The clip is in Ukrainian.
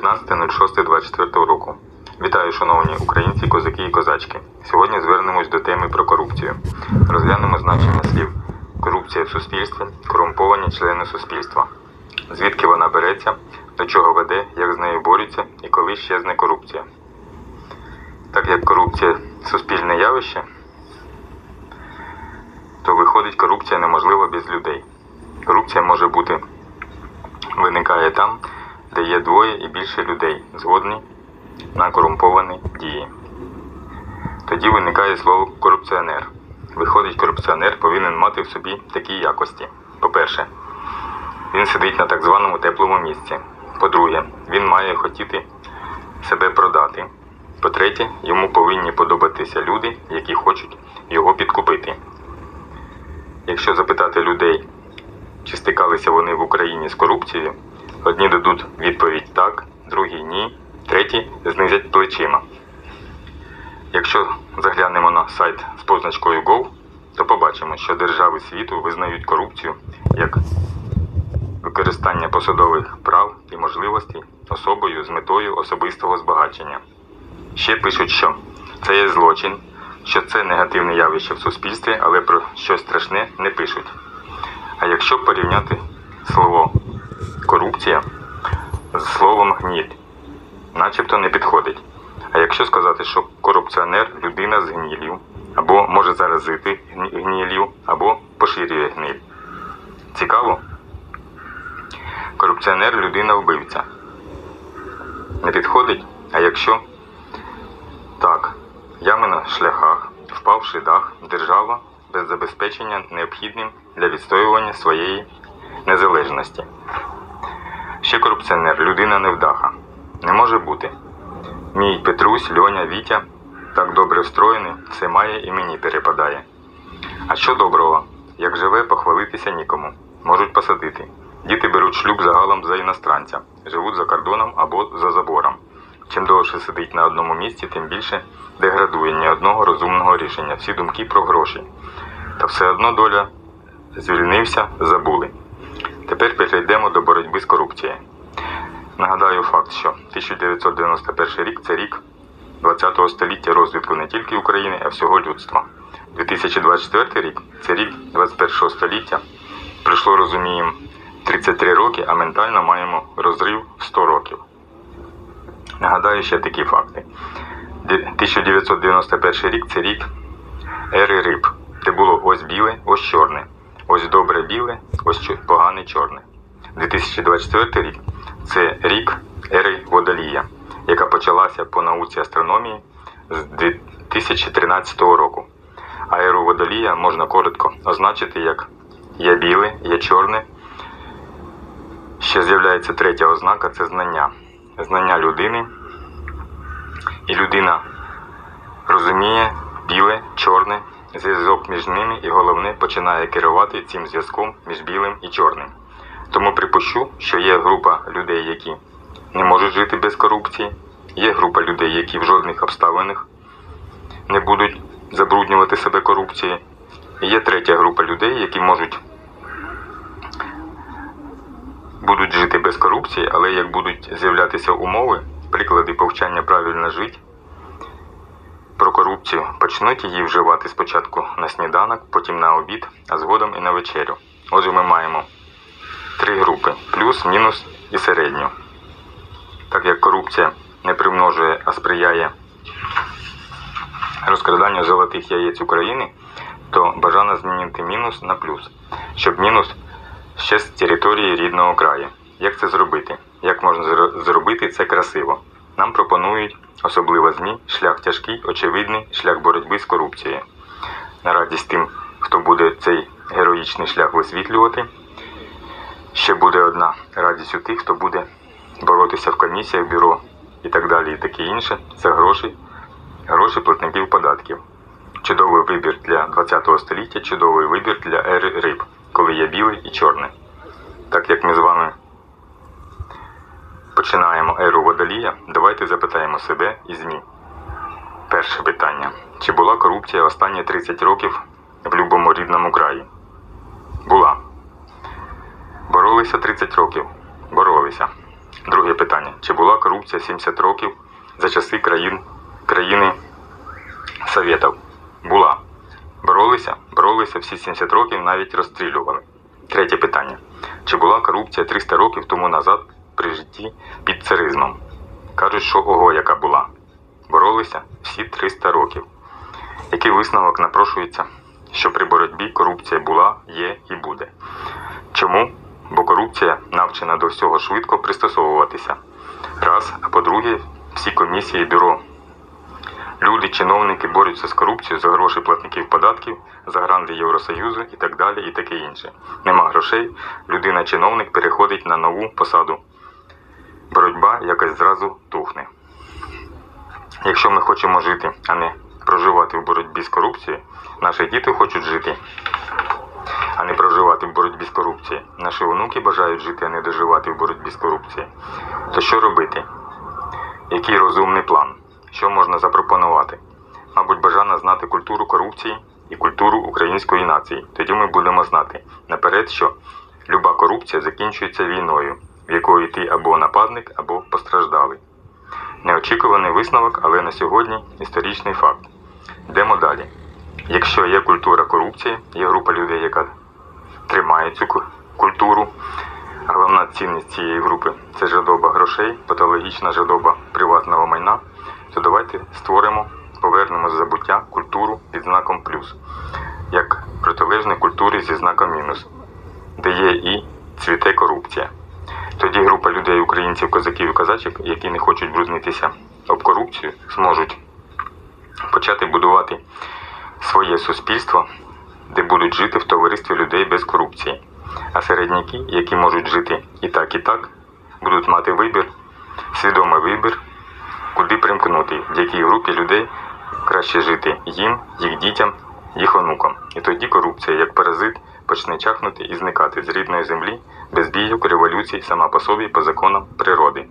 19.06.24 року. Вітаю, шановні українці, козаки і козачки. Сьогодні звернемось до теми про корупцію. Розглянемо значення слів корупція в суспільстві, корумповані члени суспільства. Звідки вона береться, до чого веде, як з нею борються і коли щезне корупція. Так як корупція суспільне явище, то виходить корупція неможлива без людей. Корупція може бути виникає там, де є двоє і більше людей, згодні на корумповані дії. Тоді виникає слово корупціонер. Виходить, корупціонер повинен мати в собі такі якості. По-перше, він сидить на так званому теплому місці. По-друге, він має хотіти себе продати. По-третє, йому повинні подобатися люди, які хочуть його підкупити. Якщо запитати людей, чи стикалися вони в Україні з корупцією, одні дадуть відповідь так, другі ні, треті знизять плечима. Якщо заглянемо на сайт з позначкою Gov, то побачимо, що держави світу визнають корупцію як використання посадових прав і можливостей особою з метою особистого збагачення. Ще пишуть, що це є злочин, що це негативне явище в суспільстві, але про щось страшне не пишуть. А якщо порівняти слово корупція з словом гніль, начебто не підходить. А якщо сказати, що корупціонер людина з гніллю, або може заразити гні- гніллю, або поширює гниль. Цікаво? Корупціонер людина вбивця. Не підходить? А якщо так, ями на шляхах, впавши дах, держава без забезпечення необхідним для відстоювання своєї незалежності. Ще корупціонер, людина невдаха. Не може бути. Мій Петрусь, Льоня, Вітя так добре встроєний, все має і мені перепадає. А що доброго? Як живе, похвалитися нікому. Можуть посадити. Діти беруть шлюб загалом за іностранця, живуть за кордоном або за забором. Чим довше сидить на одному місці, тим більше деградує ні одного розумного рішення, всі думки про гроші. Та все одно доля звільнився, забули. Тепер перейдемо до боротьби з корупцією. Нагадаю факт, що 1991 рік це рік 20-го століття розвитку не тільки України, а всього людства. 2024 рік це рік 21-го століття. Пройшло, розуміємо, 33 роки, а ментально маємо розрив 100 років. Нагадаю ще такі факти. 1991 рік це рік ери риб, де було ось біле, ось чорне, ось добре біле, ось чо- погане чорне. 2024 рік це рік ери водолія, яка почалася по науці астрономії з 2013 року. А еру водолія можна коротко означити як є біле, є чорне. Ще з'являється третя ознака це знання. Знання людини. І людина розуміє біле, чорне, зв'язок між ними і головне починає керувати цим зв'язком між білим і чорним. Тому припущу, що є група людей, які не можуть жити без корупції, є група людей, які в жодних обставинах не будуть забруднювати себе корупцією. Є третя група людей, які можуть будуть жити без корупції, але як будуть з'являтися умови, приклади повчання правильно жити, про корупцію почнуть її вживати спочатку на сніданок, потім на обід, а згодом і на вечерю. Отже, ми маємо три групи: плюс, мінус і середню. Так як корупція не примножує, а сприяє розкраданню золотих яєць України, то бажано змінити мінус на плюс, щоб мінус ще з території рідного краю. Як це зробити? Як можна зробити це красиво? Нам пропонують, особливо ЗМІ, шлях тяжкий, очевидний шлях боротьби з корупцією. На радість тим, хто буде цей героїчний шлях висвітлювати. Ще буде одна радість у тих, хто буде боротися в комісіях, бюро і так далі, і таке інше. Це гроші, гроші платників податків. Чудовий вибір для 20 століття, чудовий вибір для ери риб, коли є білий і чорний. Так як ми з вами починаємо еру водолія, давайте запитаємо себе і ЗМІ. Перше питання. Чи була корупція останні 30 років в любому рідному краї? Була. Боролися 30 років. Боролися. Друге питання. Чи була корупція 70 років за часи країн, країни Совєтів? Була. Боролися? Боролися всі 70 років, навіть розстрілювали. Третє питання. Чи була корупція 300 років тому назад при житті під царизмом? Кажуть, що ого, яка була. Боролися всі 300 років. Який висновок напрошується, що при боротьбі корупція була, є і буде? Чому? Бо корупція навчена до всього швидко пристосовуватися. Раз, а по-друге, всі комісії бюро. Люди, чиновники борються з корупцією за гроші платників податків, за гранди Євросоюзу і так далі, і таке інше. Нема грошей, людина-чиновник переходить на нову посаду. Боротьба якось зразу тухне. Якщо ми хочемо жити, а не проживати в боротьбі з корупцією, наші діти хочуть жити, а не проживати в боротьбі з корупцією. Наші онуки бажають жити, а не доживати в боротьбі з корупцією. То що робити? Який розумний план? Що можна запропонувати? Мабуть, бажано знати культуру корупції і культуру української нації. Тоді ми будемо знати наперед, що люба корупція закінчується війною, в якої ти або нападник, або постраждалий. Неочікуваний висновок, але на сьогодні історичний факт. Йдемо далі. Якщо є культура корупції, є група людей, яка тримає цю культуру, головна цінність цієї групи це жадоба грошей, патологічна жадоба приватного майна, то давайте створимо, повернемо з забуття культуру під знаком плюс, як протилежне культурі зі знаком мінус, де є і цвіте корупція. Тоді група людей, українців, козаків і козачок, які не хочуть брузнитися об корупцію, зможуть почати будувати своє суспільство, де будуть жити в товаристві людей без корупції. А середняки, які можуть жити і так, і так, будуть мати вибір, свідомий вибір, куди примкнути, в якій групі людей краще жити їм, їх дітям, їх онукам. І тоді корупція, як паразит, почне чахнути і зникати з рідної землі без бійок, революцій, сама по собі по законам природи.